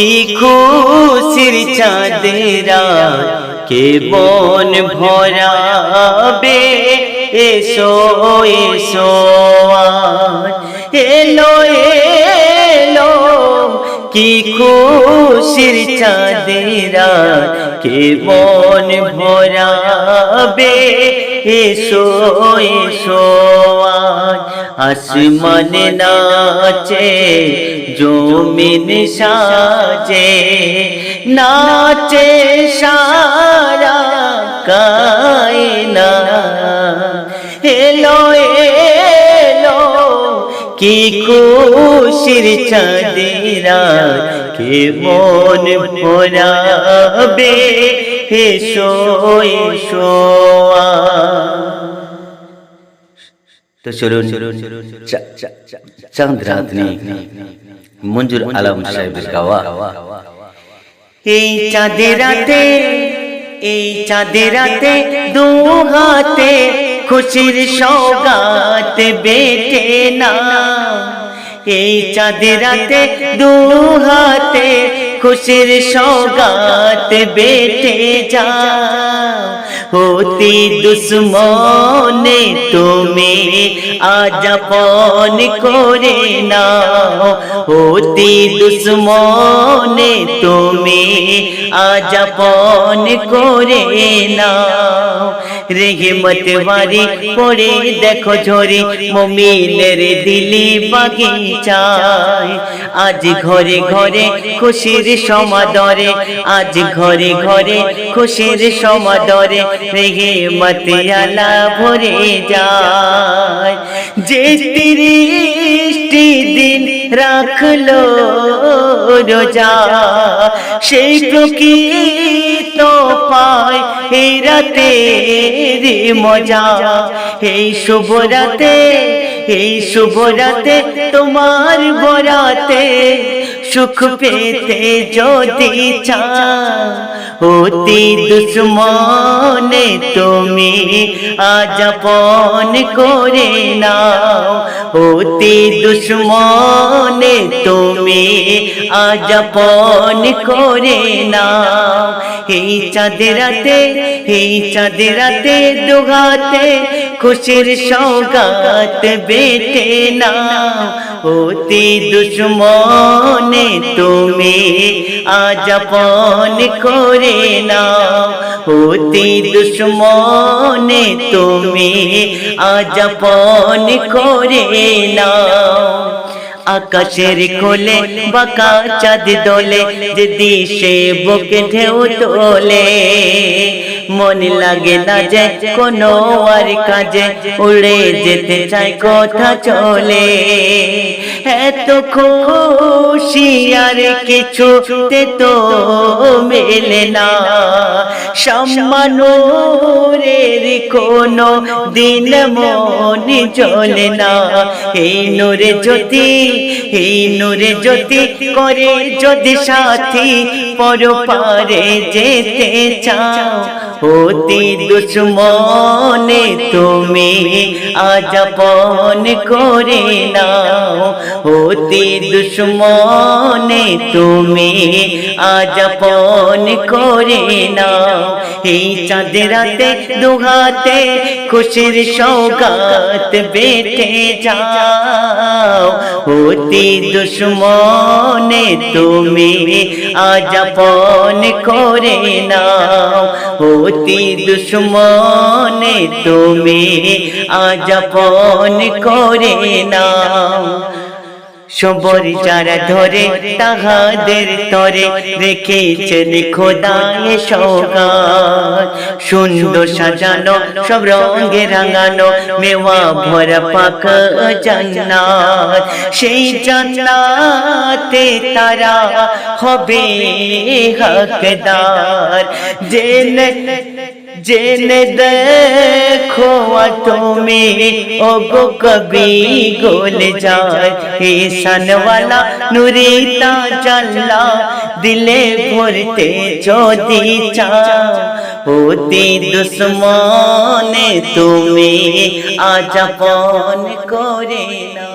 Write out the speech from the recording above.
কি খুশির চাঁদেরা? কে বন ভরাবে? এসো এসো। এলো এলো, কি খুশির চাঁদেরা? কে মন ভরাবে? এসো এসো আসমান নাচে, জমিন সাজে, নাচে সারা কায়না এলো এলো, কি খুশির চাঁদেরা, কে মন ভরাবে এসো এসো। তো চলুন চাঁদ রাতনি মঞ্জুর আলম সাহেবের গাওয়া। এই চাঁদের রাতে, এই চাঁদের রাতে দু হাতে খুশির সৌগাত বেটে না। এই চাঁদের রাতে দু হাতে খুশির সৌগাত বেটে যা। হতি দুশ্মনে তুমি আজাপন করে নাও হতি দুশ্মনে তুমি আজাপন করে নাও রেহমত বাড়ি পড়ে দেখো ঝরে, মমিনের দিলি বাগিচায়। আজ ঘরে ঘরে খুশির সমাদরে, আজ ঘরে ঘরে খুশির সমাদরে রেহমত আলা ভরে যায়। যে তিরিশটি দিন রাখল রোজা, সেই প্রকৃত পায় এই রাতে মজা। এই শুভ রাতে, এই শুভ রাতে তোমার বরাতে সুখ পেতে যদি চা অতি দুশ্মনে তুমি আজাপন করে নাও। অতি দুশ্মনে তুমি আজাপন করে না এই চাঁদেরাতে এই চাঁদেরাতে দুগাতে খুশির সৌগাত বেটে না অতি দুশ্মনে তুমি আজাপন করে নাও। অতি দুশ্মনে তুমি আজাপন করে নাও। আকাশের কোলে বাঁকা চাঁদ দোলে যে দিশে বুকে ঢেউ তোলে মন লাগে না যে কোনো আর কাজে উড়ে যেতে চাই, কথা চলে। এত খুশি আর কিছুতে তো মেলে না। সম্মানের কোনো দিন মন চলে না। এই নূরে জ্যোতি, এই নূরে জ্যোতি করে যদি সাথী পর পারে যেতে চাও অতি দুশ্মনে তুমি আজাপন করে নাও। অতি দুশ্মনে তুমি আজাপন করে নাও। এই চাঁদের রাতে দুহাতে খুশির সৌগাত বেটে যাও। অতি দুশ্মনে তুমি আজাপন করে নাও। অতি দুশ্মনে তুমি আজাপন করে নাও। সবর যারা ধরে তাহাদের তরে রেখেছেন খোদায় সৌগাত সুন্দর সাজানো সব রঙে রাঙানো মেওয়া ভরা পাক জান্নাত। সেই জান্নাতে তারা হবে হকদার। জেনে জেনে দেখো তুমি ও গো কবি গোল যায়। ঈশান वाला নুরি তাজাল্লা, দিলে ভরতে যদি চাও অতি দুশ্মনে তুমি আজাপন করে না